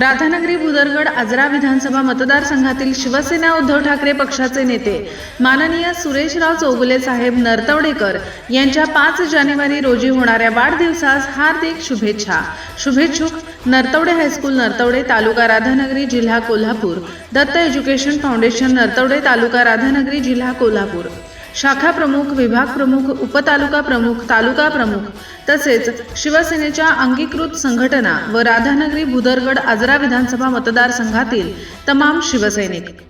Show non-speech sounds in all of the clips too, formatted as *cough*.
राधानगरी भुदरगड आजरा विधानसभा मतदारसंघातील शिवसेना उद्धव ठाकरे पक्षाचे नेते माननीय सुरेशराव चौगुले साहेब नरतवडेकर यांच्या पाच जानेवारी रोजी होणाऱ्या वाढदिवसास हार्दिक शुभेच्छा. शुभेच्छुक नरतवडे हायस्कूल नरतवडे तालुका राधानगरी जिल्हा कोल्हापूर. दत्त एज्युकेशन फाउंडेशन नरतवडे तालुका राधानगरी जिल्हा कोल्हापूर. शाखा प्रमुख विभाग प्रमुख उपतालुका प्रमुख तालुका प्रमुख तसेच शिवसेनेच्या अंगीकृत संघटना व राधानगरी भुदरगड आजरा विधानसभा मतदारसंघातील तमाम शिवसैनिक.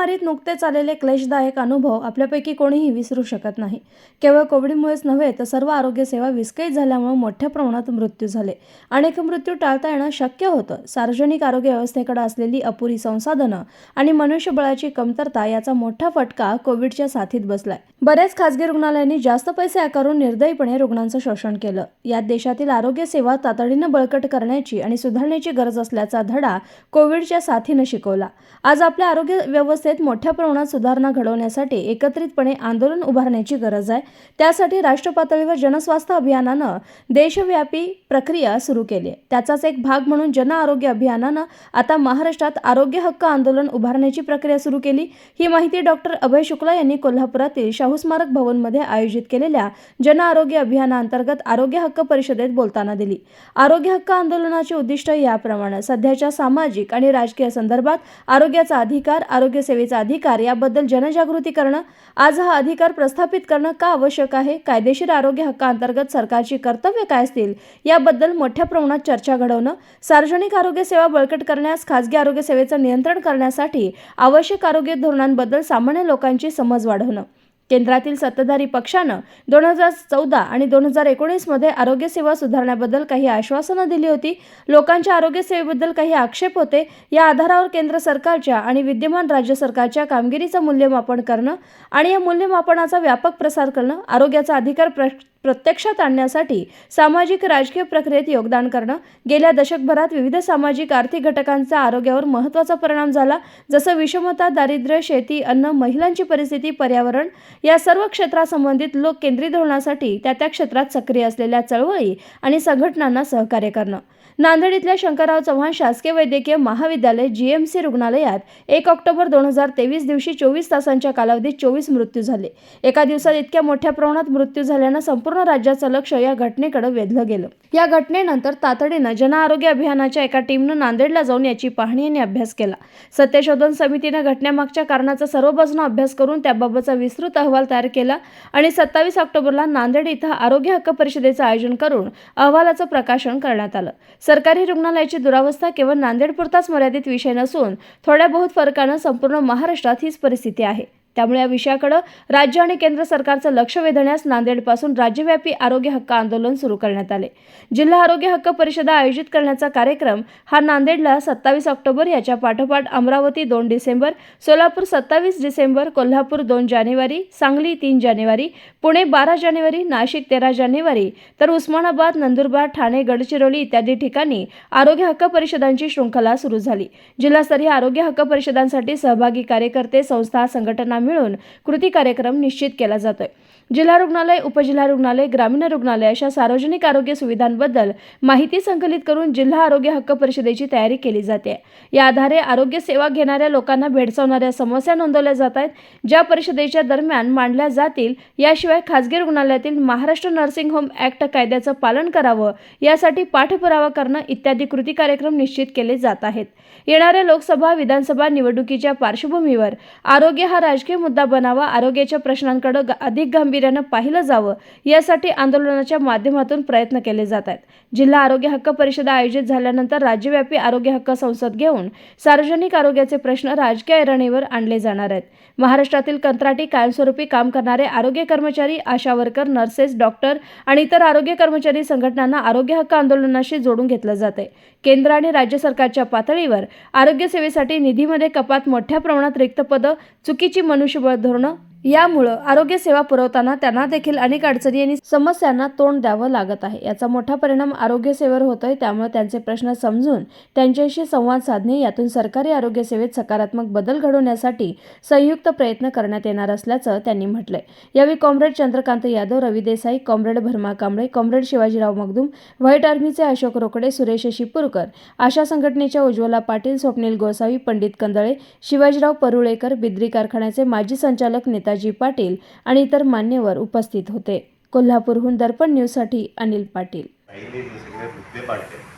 महामारीत नुकतेच आलेले क्लेशदायक अनुभव आपल्यापैकी कोणीही विसरू शकत नाही. केवळ कोविडमुळेच नव्हे तर सर्व आरोग्यसेवा विस्कळीत झाल्यामुळे मोठ्या प्रमाणात मृत्यू झाले. अनेक मृत्यू टाळता येणं शक्य होतं. सार्वजनिक आरोग्य व्यवस्थेकडे असलेली अपुरी संसाधनं आणि मनुष्यबळाची कमतरता याचा मोठा फटका कोविडच्या साथीत बसलाय. बऱ्याच खासगी रुग्णालयांनी जास्त पैसे आकारून निर्दयीपणे रुग्णांचं शोषण केलं. यात देशातील आरोग्य सेवा तातडीनं बळकट करण्याची आणि सुधारण्याची गरज असल्याचा धडा कोविडच्या साथीनं शिकवला. आज आपल्या आरोग्य व्यवस्थे व्यवस्थेत मोठ्या प्रमाणात सुधारणा घडवण्यासाठी एकत्रितपणे आंदोलन उभारण्याची गरज आहे. त्यासाठी राष्ट्र पातळीवर जनस्वास्थ्य अभियानानं देशव्यापी प्रक्रिया सुरू केली आहे. त्याचाच एक भाग म्हणून जन आरोग्य अभियानानं आता महाराष्ट्रात आरोग्य हक्क आंदोलन उभारण्याची प्रक्रिया सुरू केली. ही माहिती डॉक्टर अभय शुक्ला यांनी कोल्हापुरातील शाहू स्मारक भवनमध्ये आयोजित केलेल्या जन आरोग्य अभियानाअंतर्गत आरोग्य हक्क परिषदेत बोलताना दिली. आरोग्य हक्क आंदोलनाचे उद्दिष्ट याप्रमाणे सध्याच्या सामाजिक आणि राजकीय संदर्भात आरोग्याचा अधिकार आरोग्य सेवेचा अधिकार याबद्दल जनजागृती करणं आज हा अधिकार प्रस्थापित करणं का आवश्यक आहे? कायदेशीर आरोग्य हक्कांतर्गत सरकारची कर्तव्य काय असतील? याबद्दल मोठ्या प्रमाणात चर्चा घडवणं सार्वजनिक आरोग्य सेवा बळकट करण्यास खासगी आरोग्य सेवेचं नियंत्रण करण्यासाठी आवश्यक आरोग्य धोरणांबद्दल सामान्य लोकांची समज वाढवणं केंद्रातील सत्ताधारी पक्षानं दोन हजार चौदा आणि दोन हजार एकोणीसमध्ये आरोग्यसेवा सुधारण्याबद्दल काही आश्वासनं दिली होती. लोकांच्या आरोग्यसेवेबद्दल काही आक्षेप होते. या आधारावर केंद्र सरकारच्या आणि विद्यमान राज्य सरकारच्या कामगिरीचं मूल्यमापन करणं आणि या मूल्यमापनाचा व्यापक प्रसार करणं आरोग्याचा अधिकार प्र प्रत्यक्षात आणण्यासाठी सामाजिक राजकीय प्रक्रियेत योगदान करणं. गेल्या दशकभरात विविध सामाजिक आर्थिक घटकांचा आरोग्यावर महत्त्वाचा परिणाम झाला. जसं विषमता दारिद्र्य शेती अन्न महिलांची परिस्थिती पर्यावरण या सर्व क्षेत्रासंबंधित लोक केंद्रीय धोरणासाठी त्या त्या क्षेत्रात सक्रिय असलेल्या चळवळी आणि संघटनांना सहकार्य करणं. नांदेड इथल्या शंकरराव चव्हाण शासकीय वैद्यकीय महाविद्यालय जीएमसी रुग्णालयात एक ऑक्टोबर दोन हजार तेवीस दिवशी चोवीस तासांच्या कालावधीत चोवीस मृत्यू झाले. एका दिवसात इतक्या मोठ्या प्रमाणात मृत्यू झाल्यानं संपूर्ण राज्याचं लक्ष या घटनेकडे वेधलं गेलं. या घटनेनंतर तातडीनं जन आरोग्य अभियानाच्या एका टीमनं नांदेडला जाऊन याची पाहणी आणि अभ्यास केला. सत्यशोधन समितीनं घटनेमागच्या कारणाचा सर्व बाजूनं अभ्यास करून त्याबाबतचा विस्तृत अहवाल तयार केला आणि सत्तावीस ऑक्टोबरला नांदेड इथं आरोग्य हक्क परिषदेचं आयोजन करून अहवालाचं प्रकाशन करण्यात आलं. सरकारी रुग्णालयाची दुरावस्था केवळ नांदेडपुरताच मर्यादित विषय नसून थोड्या बहुत फरकानं संपूर्ण महाराष्ट्रात हीच परिस्थिती आहे. त्यामुळे या विषयाकडं राज्य आणि केंद्र सरकारचं लक्ष वेधण्यास नांदेडपासून राज्यव्यापी आरोग्य हक्क आंदोलन सुरू करण्यात आले. जिल्हा आरोग्य हक्क परिषदा आयोजित करण्याचा कार्यक्रम हा नांदेडला सत्तावीस ऑक्टोबर याच्या पाठोपाठ अमरावती दोन डिसेंबर सोलापूर सत्तावीस डिसेंबर कोल्हापूर दोन जानेवारी सांगली तीन जानेवारी पुणे बारा जानेवारी नाशिक तेरा जानेवारी तर उस्मानाबाद नंदुरबार ठाणे गडचिरोली इत्यादी ठिकाणी आरोग्य हक्क परिषदांची शृंखला सुरू झाली. जिल्हास्तरीय आरोग्य हक्क परिषदांसाठी सहभागी कार्यकर्ते संस्था संघटना मिळून कृती कार्यक्रम निश्चित केला जातोय. जिल्हा रुग्णालय उपजिल्हा रुग्णालय ग्रामीण रुग्णालय अशा सार्वजनिक आरोग्य सुविधांबद्दल माहिती संकलित करून जिल्हा आरोग्य हक्क परिषदेची तयारी केली जाते. या आधारे आरोग्य सेवा घेणाऱ्या लोकांना भेडसावणाऱ्या समस्या नोंदवल्या जात आहेत. ज्या परिषदेच्या दरम्यान मांडल्या जातील याशिवाय खासगी रुग्णालयातील महाराष्ट्र नर्सिंग होम ॲक्ट कायद्याचं पालन करावं यासाठी पाठपुरावा करणं इत्यादी कृती कार्यक्रम निश्चित केले जात आहेत. येणाऱ्या लोकसभा विधानसभा निवडणुकीच्या पार्श्वभूमीवर आरोग्य हा राजकीय मुद्दा बनावा आरोग्याच्या प्रश्नांकडे अधिक गांभीर्यानं पाहिलं जावं यासाठी आंदोलनाच्या माध्यमातून प्रयत्न केले जात आहेत. जिल्हा आरोग्य हक्क परिषदा आयोजित झाल्यानंतर राज्यव्यापी आरोग्य हक्क संसद घेऊन सार्वजनिक आरोग्याचे प्रश्न राजकीय ऐरणीवर आणले जाणार आहेत. महाराष्ट्रातील कंत्राटी कायमस्वरूपी काम करणारे आरोग्य कर्मचारी आशा वर्कर नर्सेस डॉक्टर आणि इतर आरोग्य कर्मचारी संघटनांना आरोग्य हक्क आंदोलनाशी जोडून घेतलं जाते केंद्र आणि राज्य सरकारच्या पातळीवर आरोग्य सेवेसाठी निधीमध्ये कपात मोठ्या प्रमाणात रिक्त पदं चुकीची ಅನುಶುಭ ಧೋರಣ यामुळं आरोग्य सेवा पुरवताना त्यांना देखील अनेक अडचणी आणि समस्यांना तोंड द्यावं लागत आहे. याचा मोठा परिणाम आरोग्य सेवेवर होतोय. त्यामुळे त्यांचे प्रश्न समजून त्यांच्याशी संवाद साधणे यातून सरकारी आरोग्य सेवेत सकारात्मक बदल घडवण्यासाठी संयुक्त प्रयत्न करण्यात येणार असल्याचं त्यांनी म्हटलंय. यावेळी comrade Chandrakant Yadav Ravi Desai comrade Bharma Kamble comrade Shivajirao Magdum white आर्मीचे Ashok Rokade Suresh Shipurkar Asha संघटनेच्या उज्ज्वला पाटील स्वप्नील गोसावी पंडित कंदळे शिवाजीराव परुळेकर बिद्री कारखान्याचे माजी संचालक नेता नेताजी पाटील आणि इतर मान्यवर उपस्थित होते. कोल्हापूरहून दर्पण न्यूजसाठी अनिल पाटील. मुद्दे मांडले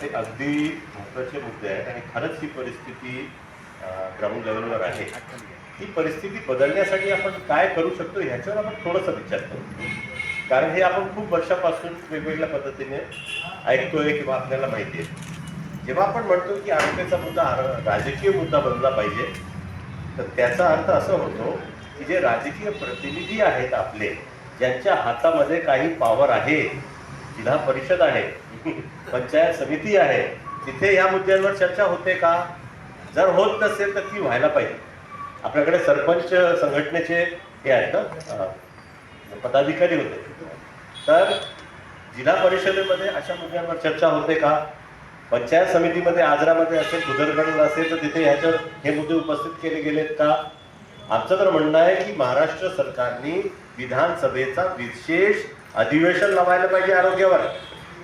ते अगदी महत्त्वाचे मुद्दे आहेत आणि खरंच ही परिस्थिती ग्राउंड लेवलवर आहे. ही परिस्थिती बदलण्यासाठी आपण काय करू शकतो ह्याच्यावर आपण थोडंसं विचार करू. कारण हे आपण खूप वर्षापासून वेगवेगळ्या पद्धतीने ऐकतोय किंवा आपल्याला माहिती आहे. जेव्हा आपण म्हणतो की आरोग्याचा मुद्दा राजकीय मुद्दा बनला पाहिजे तर त्याचा अर्थ असा होतो की जे राजकीय प्रतिनिधी आहेत आपले ज्यांच्या हातामध्ये काही पॉवर आहे जिल्हा परिषद आहे *laughs* पंचायत समिती आहे तिथे या मुद्द्यांवर चर्चा होते का? जर होत नसेल तर ती व्हायला पाहिजे. आपल्याकडे सरपंच संघटनेचे हे आहेत ना पदाधिकारी होते. तर जिल्हा परिषदेमध्ये अशा मुद्द्यांवर चर्चा होते का? पंचायत समितीमध्ये आजरामध्ये असेल उदरगड असेल तर तिथे ह्याच्यावर हे मुद्दे उपस्थित केले गेलेत का? आमचं तर म्हणणं आहे की महाराष्ट्र सरकारने विधानसभेचा विशेष अधिवेशन लावायला पाहिजे आरोग्यावर.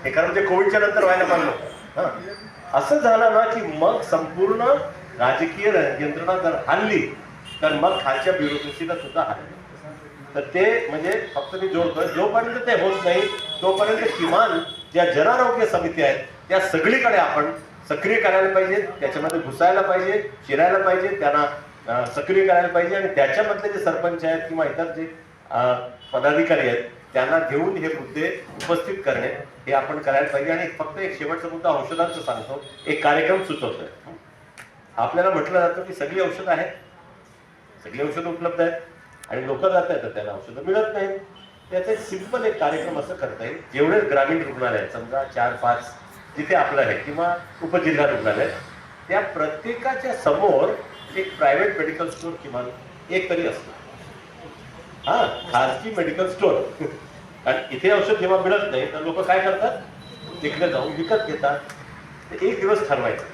हे कारण ते म्हणजे कोविडच्या नंतर व्हायला पाहिजे असं झालं ना की मग संपूर्ण राजकीय यंत्रणा जर हल्ली तर मग खालच्या ब्युरोक्रेसीला सुद्धा हल्ली तर ते म्हणजे फक्त मी जोडतो जोपर्यंत ते होत नाही तोपर्यंत किमान ज्या जनआरोग्य समिती आहेत त्या सगळीकडे आपण सक्रिय करायला पाहिजे त्याच्यामध्ये घुसायला पाहिजे शिरायला पाहिजे त्यांना सक्रिय करायला पाहिजे आणि त्याच्यामधले जे सरपंच आहेत किंवा इतर जे पदाधिकारी आहेत त्यांना घेऊन हे मुद्दे उपस्थित करणे हे आपण करायला पाहिजे. आणि फक्त एक शेवटचा मुद्दा औषधांचं सांगतो. एक कार्यक्रम सुचवतोय. आपल्याला म्हटलं जातं की सगळी औषधं आहेत. सगळी औषधं उपलब्ध आहेत. आणि लोक जात आहेत तर त्यांना औषधं मिळत नाहीत. त्याचा सिंपल एक कार्यक्रम असं करता येईल. जेवढे ग्रामीण रुग्णालय आहेत समजा चार पाच जिथे आपलं आहे किंवा उपजिल्हा रुग्णालय त्या प्रत्येकाच्या समोर एक प्रायव्हेट मेडिकल स्टोअर किमान एक तरी असतो. हा खाजगी मेडिकल स्टोअर कारण इथे औषध जेव्हा मिळत नाही तर लोक काय करतात? तिकडे जाऊन विकत घेतात. तर एक दिवस ठरवायचं.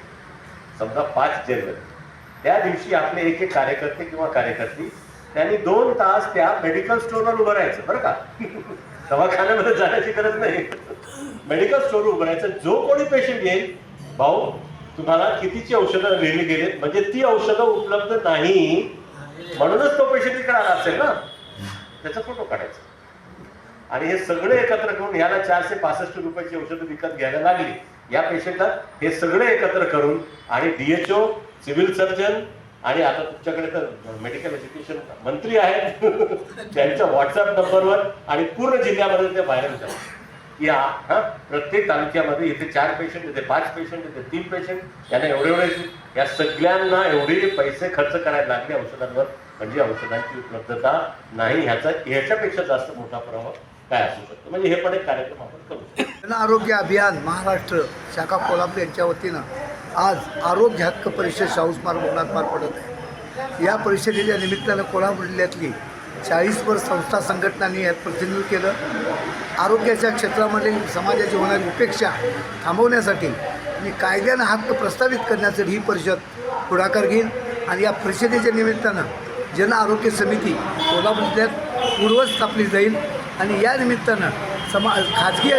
समजा पाच जानेवारी त्या दिवशी आपले एक एक कार्यकर्ते किंवा कार्यकर्ती त्यांनी दोन तास त्या मेडिकल स्टोअरवर उभं राहायचं बरं का? दवाखान्यामध्ये जाण्याची गरज नाही. मेडिकल स्टोअर उभं राहायचं. जो कोणी पेशंट येईल भाऊ तुम्हाला कितीची औषधं लिहिली गेलीत म्हणजे ती औषधं उपलब्ध नाही. म्हणूनच तो पेशंट इकडे आला असेल ना? त्याचा फोटो काढायचा. आणि हे सगळे एकत्र करून ह्याला चारशे पासष्ट रुपयाची औषधं विकत घ्यायला लागली. या पेशंटला हे सगळे एकत्र करून आणि डीएचओ सिव्हिल सर्जन आणि आता तुमच्याकडे तर मेडिकल एज्युकेशन मंत्री आहेत. *laughs* त्यांच्या व्हॉट्सअप नंबरवर आणि पूर्ण जिल्ह्यामध्ये ते व्हायरल झाले या हा प्रत्येक तालुक्यामध्ये इथे चार पेशंट इथे पाच पेशंट इथे तीन पेशंट यांना एवढे एवढे या सगळ्यांना एवढे पैसे खर्च करायला लागले औषधांवर. म्हणजे औषधांची उपलब्धता नाही. ह्याचा ह्याच्यापेक्षा जास्त मोठा प्रभाव काय असू शकतो? म्हणजे हे पण एक कार्यक्रम आपण करू शकतो. आरोग्य अभियान महाराष्ट्र शाखा कोल्हापूर यांच्या वतीनं आज आरोग्य हक्क परिषद शाहू स्मारक भवनात पार पडत आहे. या परिषदेच्या निमित्तानं कोल्हापूर जिल्ह्यातली चाळीसभर संस्था संघटनांनी यात प्रतिनिधित्व केलं. आरोग्याच्या क्षेत्रामध्ये समाजाची होणारी उपेक्षा थांबवण्यासाठी आणि कायद्यानं हक्क प्रस्तावित करण्यासाठी ही परिषद पुढाकार घेईल आणि या परिषदेच्या निमित्तानं जन आरोग्य समिती कोल्हापूर जिल्ह्यात पूर्वच स्थापली जाईल. आणि या निमित्तानं समा खाजगी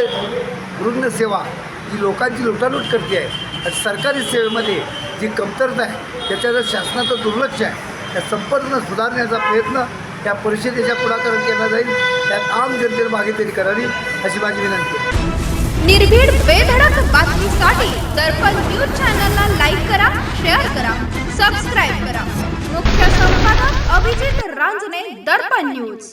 रुग्णसेवा जी लोकांची लुटालूट करते आहे आणि सरकारी सेवेमध्ये जी कमतरता आहे त्याच्यावर शासनाचं दुर्लक्ष आहे त्या संपर्क सुधारण्याचा प्रयत्न त्या परिषदेच्या पुढाकारात केला जाईल. त्यात आम जनतेने भागीदारी करावी अशी माझी विनंती आहे. निर्भीड बेधडक बातमीसाठी दर्पण न्यूज चॅनलला लाईक करा शेअर करा सबस्क्राईब करा. मुख्य संपादक अभिजित रांजणे दर्पण न्यूज.